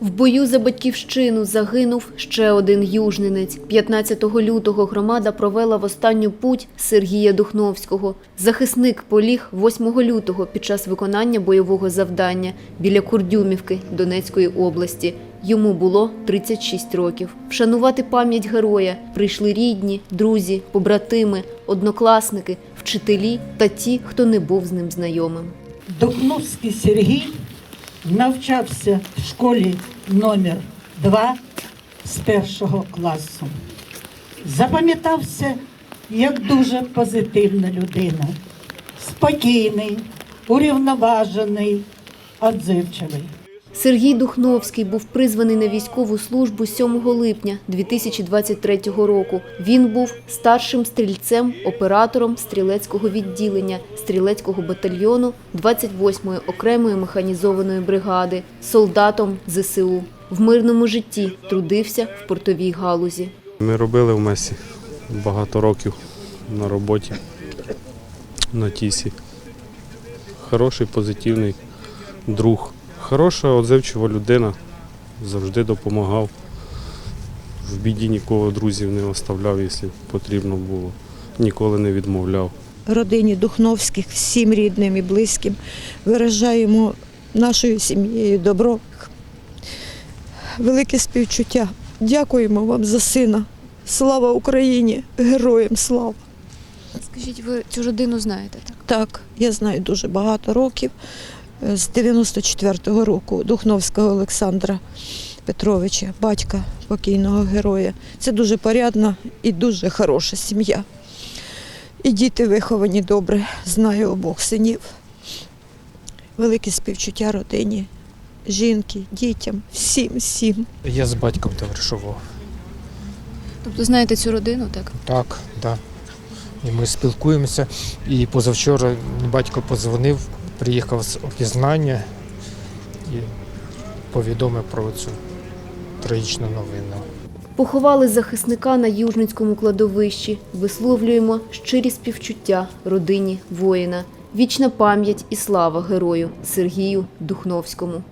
В бою за батьківщину загинув ще один южненець. 15 лютого громада провела в останню путь Сергія Духновського. Захисник поліг 8 лютого під час виконання бойового завдання біля Курдюмівки Донецької області. Йому було 36 років. Вшанувати пам'ять героя прийшли рідні, друзі, побратими, однокласники, вчителі та ті, хто не був з ним знайомим. Духновський Сергій навчався в школі номер 2 з першого класу. Запам'ятався як дуже позитивна людина, спокійний, урівноважений, отзивчивий. Сергій Духновський був призваний на військову службу 7 липня 2023 року. Він був старшим стрільцем, оператором стрілецького відділення стрілецького батальйону 28-ї окремої механізованої бригади, солдатом ЗСУ. В мирному житті трудився в портовій галузі. Ми робили в Месі багато років на роботі на тісі. Хороший, позитивний друг. Хороша, отзивчива людина. Завжди допомагав. В біді нікого друзів не оставляв, якщо потрібно було. Ніколи не відмовляв. родині Духновських, всім рідним і близьким. Виражаємо нашою сім'єю добро. Велике співчуття. Дякуємо вам за сина. Слава Україні! Героям слава! Скажіть, ви цю родину знаєте, так? Так, я знаю дуже багато років. Е, З 94-го року Духновського Олександра Петровича, батька покійного героя. Це дуже порядна і дуже хороша сім'я. І діти виховані добре, знаю обох синів. Велике співчуття родині, жінки, дітям, всім, всім. Я з батьком товаришував. Тобто знаєте цю родину, так? Так, так. І ми спілкуємося. І позавчора батько подзвонив, приїхав з опізнання і повідомив про цю трагічну новину. Поховали захисника на Южницькому кладовищі. Висловлюємо щирі співчуття родині воїна. Вічна пам'ять і слава герою Сергію Духновському.